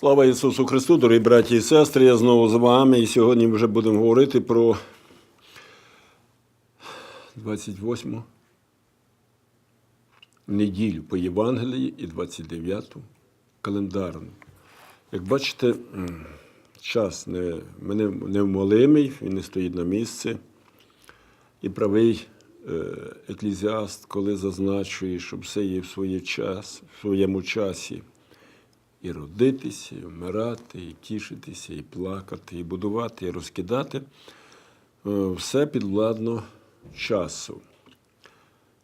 Слава Ісусу Христу, дорогі браті і сестри, я знову з вами. І сьогодні вже будемо говорити про 28 неділю по Євангелії і 29-ту календарну. Як бачите, час не, мене невмолимий, він не стоїть на місці. І правий е, еклезіаст, коли зазначує, що все є в своє час, в своєму часі і родитися, і вмирати, і тішитися, і плакати, і будувати, і розкидати. Е, Все підвладно часу.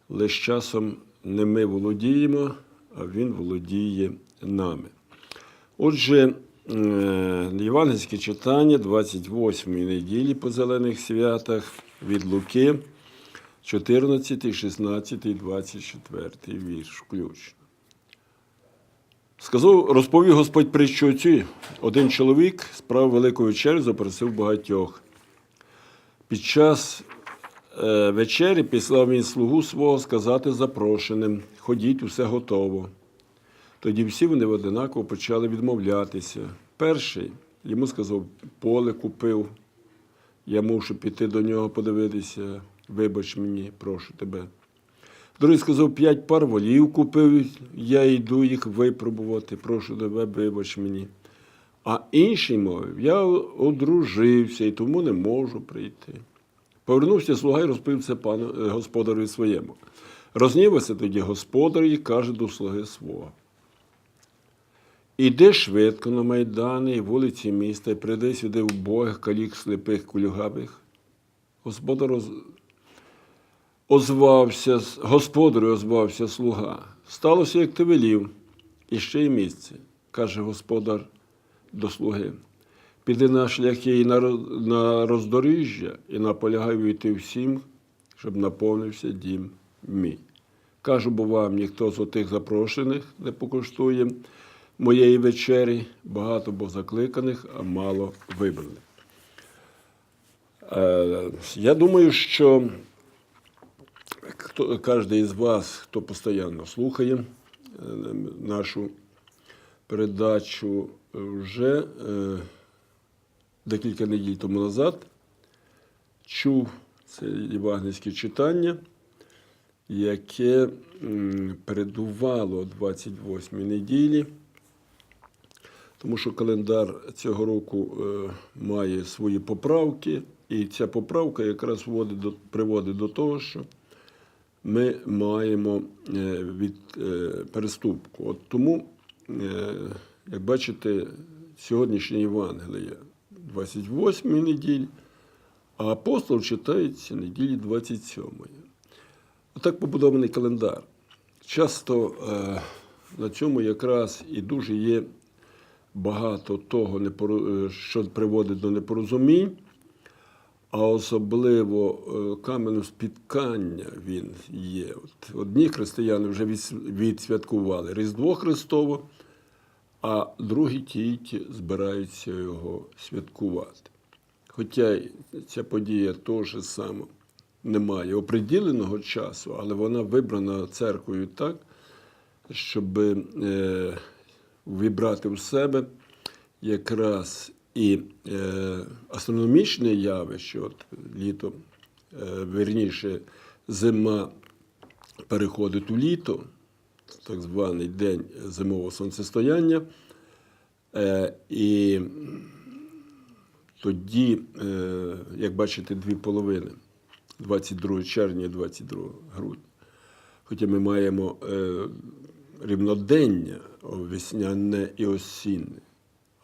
Лише часом не ми володіємо, а він володіє нами. Отже, е, євангельське читання 28-ї неділі по зелених святах від Луки, 14, 16, 24 вірш включно. Сказав, розповів Господь притчу цю. Один чоловік справ велику вечерю запросив багатьох. Під час е, вечері післав він слугу свого сказати запрошеним: ходіть, усе готово. Тоді всі вони одинаково почали відмовлятися. Перший йому сказав, поле купив, я мушу піти до нього подивитися. Вибач мені, прошу тебе. Другий сказав, п'ять пар волів купив, я йду їх випробувати, прошу тебе, вибач мені. А інший мовив, я одружився і тому не можу прийти. Повернувся слуга і розповів це пану е, господареві своєму. Рознівався тоді господар і каже до слуги свого. Іди швидко на майдани і вулиці міста, і прийди сюди убогих, калік, сліпих, кульгавих. Господар роз... озвався, господарю озвався слуга. Сталося, як ти велів, і ще й місце, каже господар до слуги. Піди на шляхи і на роздоріжжя, і наполягай війти всім, щоб наповнився дім мій. Кажу, бо вам ніхто з отих запрошених не покуштує моєї вечері, багато бо закликаних, а мало вибраних. Е, Я думаю, що хто, кожен із вас, хто постійно слухає е, нашу передачу, вже е, декілька неділь тому назад чув це євангельське читання, яке передувало 28 неділі, тому що календар цього року е, має свої поправки, і ця поправка якраз приводить до того, що ми маємо е, від е, переступку. От тому, е, як бачите, сьогоднішня Євангелія 28 неділь, а апостол читається неділі 27. Отак побудований календар. Часто на цьому якраз і дуже є багато того, що приводить до непорозумінь, а особливо е, каменем спіткання він є. От одні християни вже відсвяткували Різдво Христове, а другі тільки збираються його святкувати. Хоча ця подія теж саме не має оприділеного часу, але вона вибрана церквою так, щоб е, вібрати в себе якраз і е, астрономічне явище, от літо, е, верніше, зима переходить у літо, так званий день зимового сонцестояння. Е, і тоді, е, як бачите, дві половини 22 червня і 22 грудня. Хоча ми маємо е, рівнодення весняне і осінне,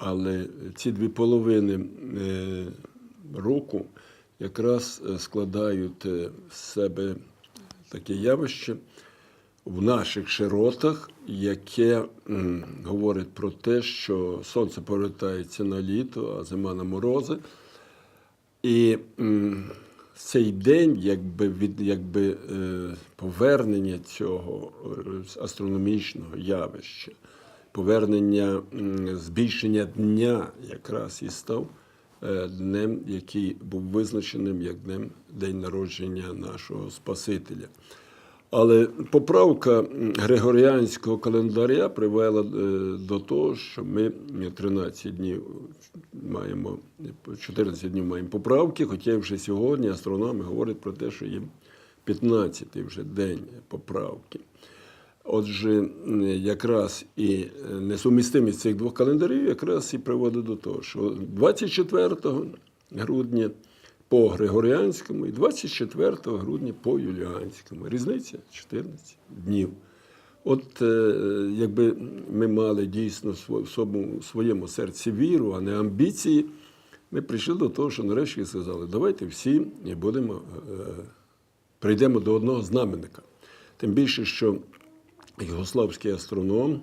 але ці дві половини е, року якраз е, складають е, в себе таке явище в наших широтах, яке говорить про те, що сонце повертається на літо, а зима на морози. І цей день, якби від якби повернення цього астрономічного явища, повернення збільшення дня якраз і став е, днем, який був визначеним як днем день народження нашого Спасителя. Але поправка Григоріанського календаря привела е, до того, що ми 13 днів маємо, 14 днів маємо поправки, хоча вже сьогодні астрономи говорять про те, що є 15 вже день поправки. Отже, якраз і е, несумістимість цих двох календарів якраз і приводить до того, що 24 грудня по Григоріанському і 24 грудня по Юліанському. Різниця 14 днів. От е, якби ми мали дійсно в своєму, серці віру, а не амбіції, ми прийшли до того, що нарешті сказали, давайте всі будемо, е, прийдемо до одного знаменника. Тим більше, що югославський астроном,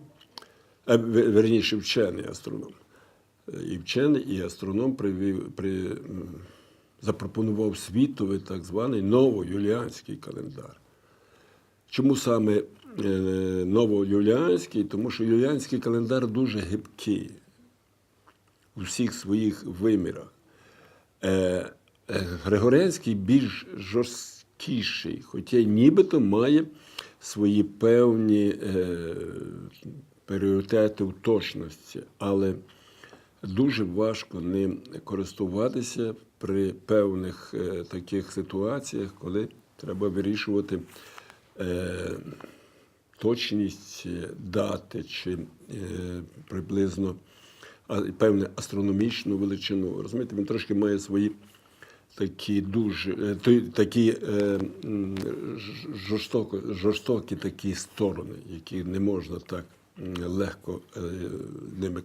е, верніше вчений астроном, і вчений, і астроном привів, при, запропонував світовий так званий новоюліанський календар. Чому саме е, новоюліанський? Тому що юліанський календар дуже гибкий у всіх своїх вимірах. Е, Григоріанський більш жорсткіший, хоча нібито має свої певні е, пріоритети в точності, але дуже важко ним користуватися при певних е, таких ситуаціях, коли треба вирішувати е, точність дати чи приблизно певну астрономічну величину. Розумієте, він трошки має свої такі дуже е, такі е, жорстоко, жорстокі такі сторони, які не можна так легко е, ними,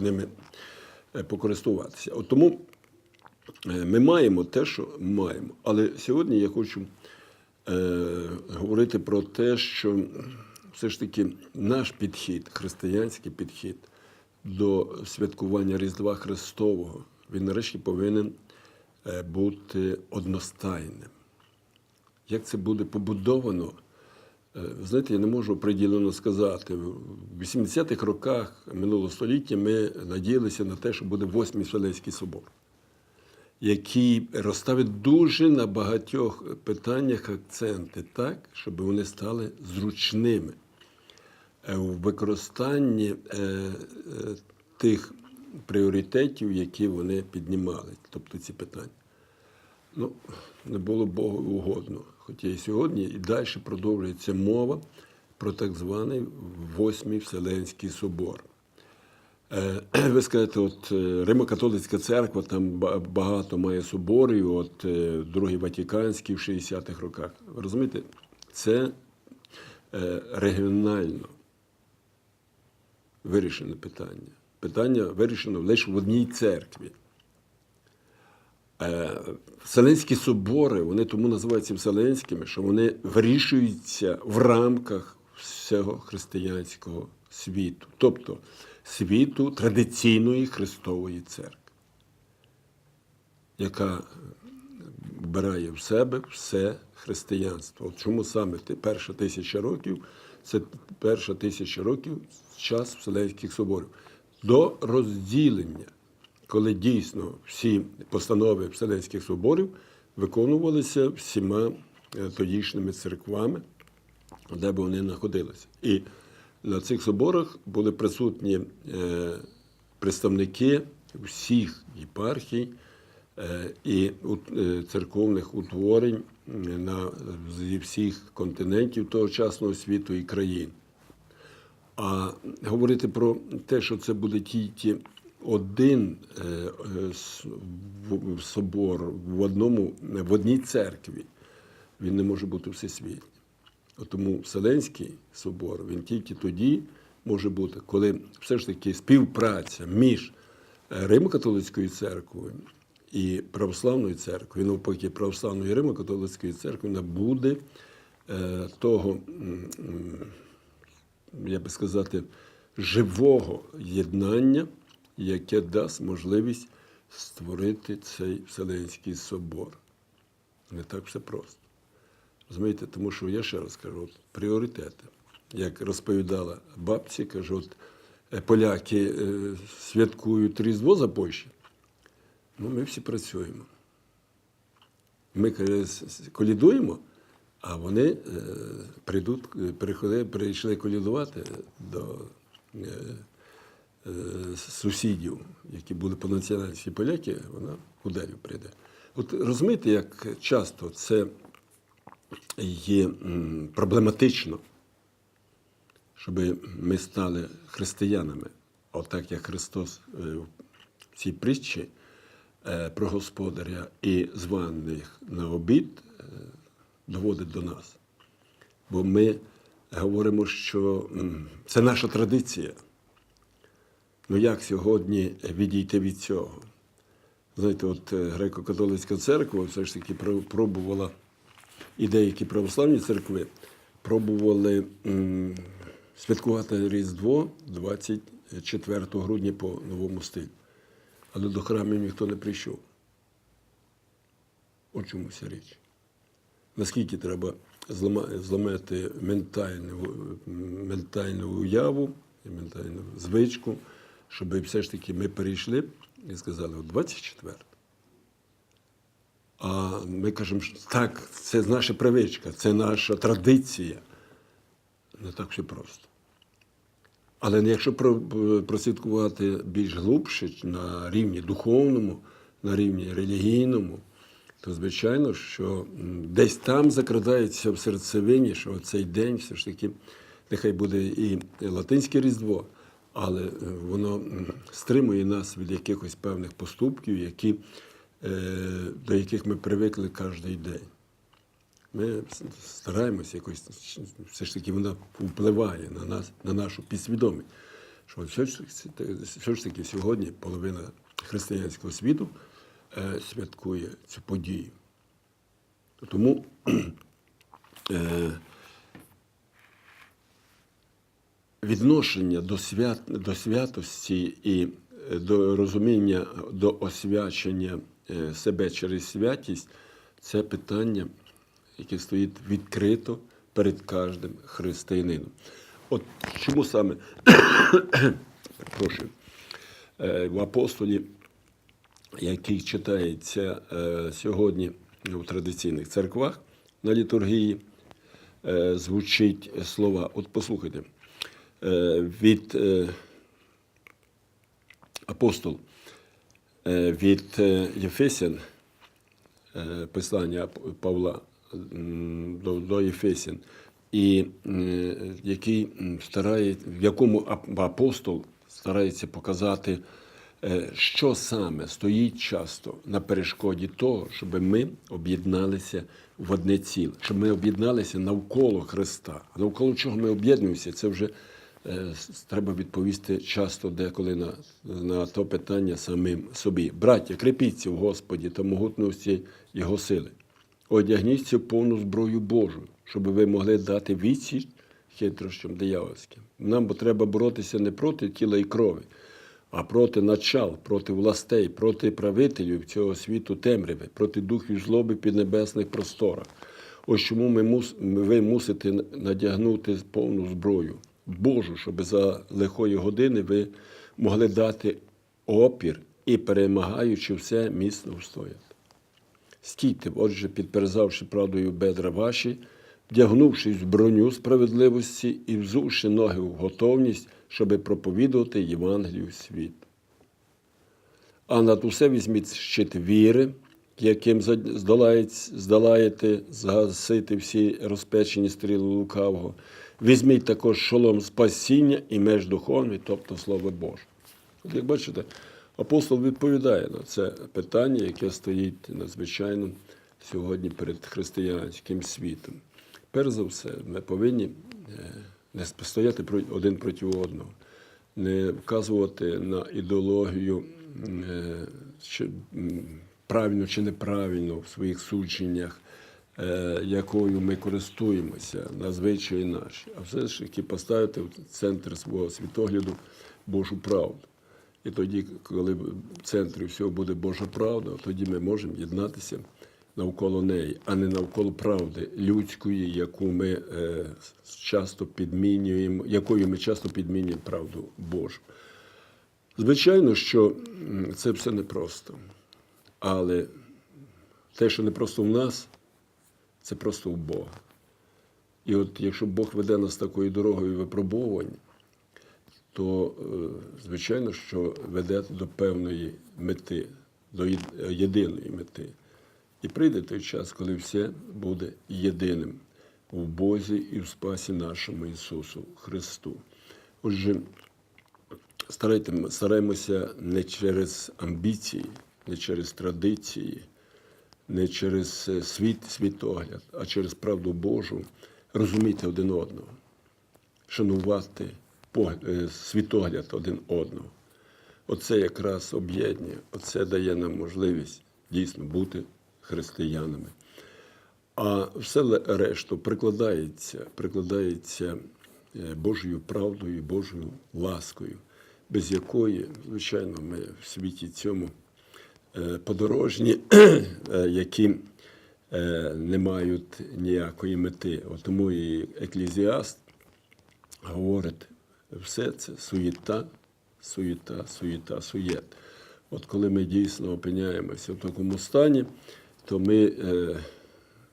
ними покористуватися. От тому ми маємо те, що маємо. Але сьогодні я хочу говорити про те, що все ж таки наш підхід, християнський підхід до святкування Різдва Христового, він нарешті повинен бути одностайним. Як це буде побудовано? Е, Знаєте, я не можу приділено сказати. В 80-х роках минулого століття ми надіялися на те, що буде восьмий Вселенський собор який розставить дуже на багатьох питаннях акценти так, щоб вони стали зручними е, у використанні е, е, тих пріоритетів, які вони піднімали, тобто ці питання. Ну, не було Богу угодно. Хоча і сьогодні і далі продовжується мова про так званий Восьмий Вселенський собор. Е, Ви скажете, от е, Римо-католицька церква там багато має соборів, от е, Другий Ватиканський в 60-х роках. Ви розумієте, це регіонально вирішене питання. Питання вирішено лише в одній церкві. Е, Вселенські собори, вони тому називаються Вселенськими, що вони вирішуються в рамках всього християнського світу, тобто світу традиційної Христової церкви, яка вбирає в себе все християнство. От чому саме перша тисяча років це перша тисяча років час Вселенських соборів. До розділення, коли дійсно всі постанови Вселенських соборів виконувалися всіма е, тодішніми церквами, де б вони знаходилися. І на цих соборах були присутні е, представники всіх єпархій е, і церковних утворень на, зі всіх континентів тогочасного світу і країн. А говорити про те, що це буде тільки один е, е, собор в одному в одній церкві, він не може бути всесвітнім. Тому Вселенський собор він тільки тоді може бути, коли все ж таки співпраця між е, Римо-католицькою церквою і православною церквою, навпаки, православною і Римо-католицькою церквою набуде е, того. Я би сказати, живого єднання, яке дасть можливість створити цей Вселенський собор. Не так все просто. Розумієте, тому що я ще раз кажу, от, пріоритети. Як розповідала бабці, кажу, от е, поляки е, святкують Різдво за Польщі. Ну, ми всі працюємо. Ми колідуємо, А вони е, прийдуть, е, приходи, прийшли колядувати до е, сусідів, які були по національності поляки, вона куделю прийде. От розумієте, як часто це є проблематично, щоб ми стали християнами, отак як Христос в цій притчі про господаря і званих на обід доводить до нас. Бо ми говоримо, що це наша традиція. Ну як сьогодні відійти від цього? Знаєте, от е, греко-католицька церква все ж таки пробувала, і деякі православні церкви пробували святкувати Різдво 24 грудня по новому стилю. Але до храмів ніхто не прийшов. От чому вся річ. Наскільки треба злама- зламати ментальну, ментальну уяву, ментальну звичку, щоб все ж таки ми перейшли і сказали, от 24. А ми кажемо, що так, це наша привичка, це наша традиція. Не так все просто. Але якщо про- прослідкувати більш глибше на рівні духовному, на рівні релігійному, то звичайно, що десь там закрадається в серцевині, що цей день все ж таки, нехай буде і латинське різдво, але е, воно стримує нас від якихось певних поступків, які, е, до яких ми привикли кожен день. Ми стараємося якось, все ж таки вона впливає на нас, на нашу підсвідомість. Що все ж, таки- сьогодні половина християнського світу святкує цю подію. Тому е, відношення до, свят, до святості і е, до розуміння, до освячення е, себе через святість це питання, яке стоїть відкрито перед кожним християнином. От чому саме прошу, в апостолі, який читається е, сьогодні у традиційних церквах на літургії, е, звучить слова. От послухайте, е, від апостол від Єфесян, е, Павла до, Єфесян, і який старає, в якому апостол старається показати, що саме стоїть часто на перешкоді того, щоб ми об'єдналися в одне ціле, щоб ми об'єдналися навколо Христа. Навколо чого ми об'єднуємося, це вже е, треба відповісти часто деколи на, на то питання самим собі. Браття, крепіться в Господі та могутності Його сили. Одягніться в повну зброю Божу, щоб ви могли дати відсіч хитрощам диявольським. Нам бо треба боротися не проти тіла і крові, а проти начал, проти властей, проти правителів цього світу темряви, проти духів злоби під небесних просторах. Ось чому ми мус, ви мусите надягнути повну зброю Божу, щоб за лихої години ви могли дати опір і, перемагаючи все, міцно встояти. Стійте, отже, підперезавши правдою бедра ваші, вдягнувшись в броню справедливості і взувши ноги в готовність, щоби проповідувати Євангелію світ. А над усе візьміть щит віри, яким здолаєте згасити всі розпечені стріли лукавого. Візьміть також шолом спасіння і меж духовний, тобто Слово Боже. От Як бачите, апостол відповідає на це питання, яке стоїть надзвичайно сьогодні перед християнським світом. Перш за все, ми повинні е, не стояти один проти одного, не вказувати на ідеологію, е, чи правильно чи неправильно в своїх судженнях, е, якою ми користуємося на звичаї наші, а все ж таки поставити в центр свого світогляду Божу правду. І тоді, коли в центрі всього буде Божа правда, тоді ми можемо єднатися навколо неї, а не навколо правди людської, яку ми е, часто підмінюємо, якою ми часто підмінюємо правду Божу. Звичайно, що це все непросто. Але те, що не просто в нас, це просто у Бога. І от якщо Бог веде нас такою дорогою випробувань, то е, звичайно, що веде до певної мети, до єдиної мети. І прийде той час, коли все буде єдиним в Бозі і в спасі нашому Ісусу Христу. Отже, стараємося не через амбіції, не через традиції, не через е, світ, світогляд, а через правду Божу розуміти один одного, шанувати е, світогляд один одного. Оце якраз об'єднує, оце дає нам можливість дійсно бути християнами. А все решту прикладається, прикладається е, Божою правдою, Божою ласкою, без якої, звичайно, ми в світі цьому е, подорожні, е, які не мають ніякої мети. Тому і еклезіаст говорить, все це суєта, суєта, суєта, суєт. От коли ми дійсно опиняємося в такому стані, то ми е,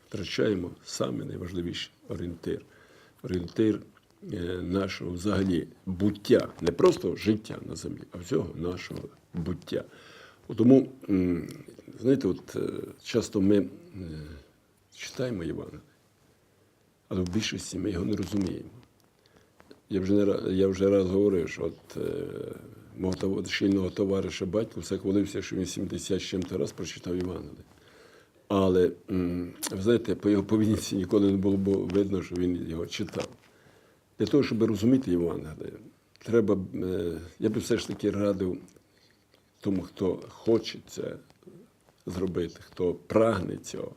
втрачаємо саме найважливіший орієнтир. Орієнтир е, нашого взагалі буття, не просто життя на землі, а всього нашого буття. Тому, знаєте, от е, часто ми е, читаємо Івана, але в більшості ми його не розуміємо. Я вже, не, я вже раз говорив, що от е, мого шкільного товариша батько все хвалився, що він 70 з чим-то раз прочитав Євангелие. Але ви знаєте, по його поведінці ніколи не було бо видно, що він його читав. Для того, щоб розуміти Євангелие, треба, е, я би все ж таки радив тому, хто хоче це зробити, хто прагне цього,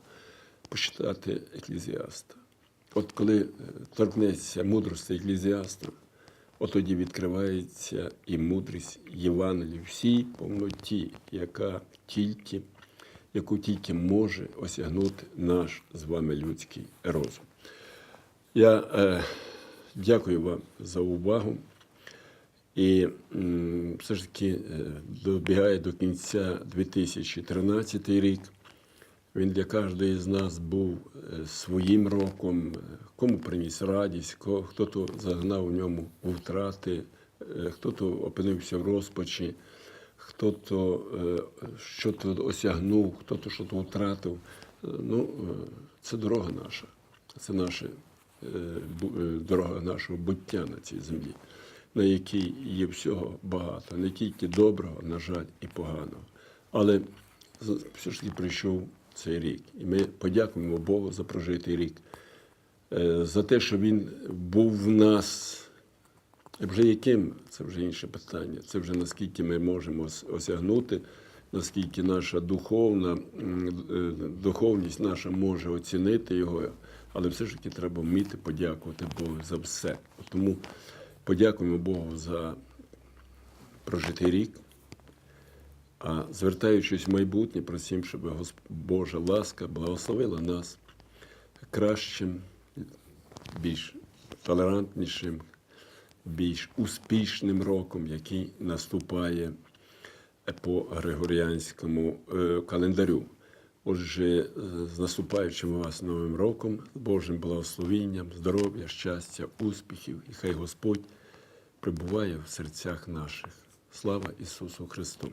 почитати еклезіаста. От коли е, торкнеться мудрості еклезіаста, от тоді відкривається і мудрість Євангелії всій повноті, яка тільки, яку тільки може осягнути наш з вами людський розум. Я е, дякую вам за увагу. І все ж таки е, добігає до кінця 2013 рік. Він для кожної з нас був е, своїм роком, кому приніс радість, хто-то загнав в ньому втрати, е, хто-то опинився в розпачі, хто-то е, що-то осягнув, хто-то щось втратив. Е, Ну, е, це дорога наша, це наша дорога нашого буття на цій землі, на якій є всього багато, не тільки доброго, на жаль, і поганого. Але все ж таки прийшов цей рік. І ми подякуємо Богу за прожитий рік, за те, що він був в нас. Вже яким це вже інше питання. Це вже наскільки ми можемо осягнути, наскільки наша духовна е, духовність наша може оцінити його, але все ж таки треба вміти подякувати Богу за все. Тому подякуємо Богу за прожитий рік. А звертаючись в майбутнє, просимо, щоб Божа ласка благословила нас кращим, більш толерантнішим, більш успішним роком, який наступає по Григоріанському е, календарю. Отже, е, з наступаючим вас новим роком, з Божим благословінням, здоров'я, щастя, успіхів, і хай Господь прибуває в серцях наших. Слава Ісусу Христу!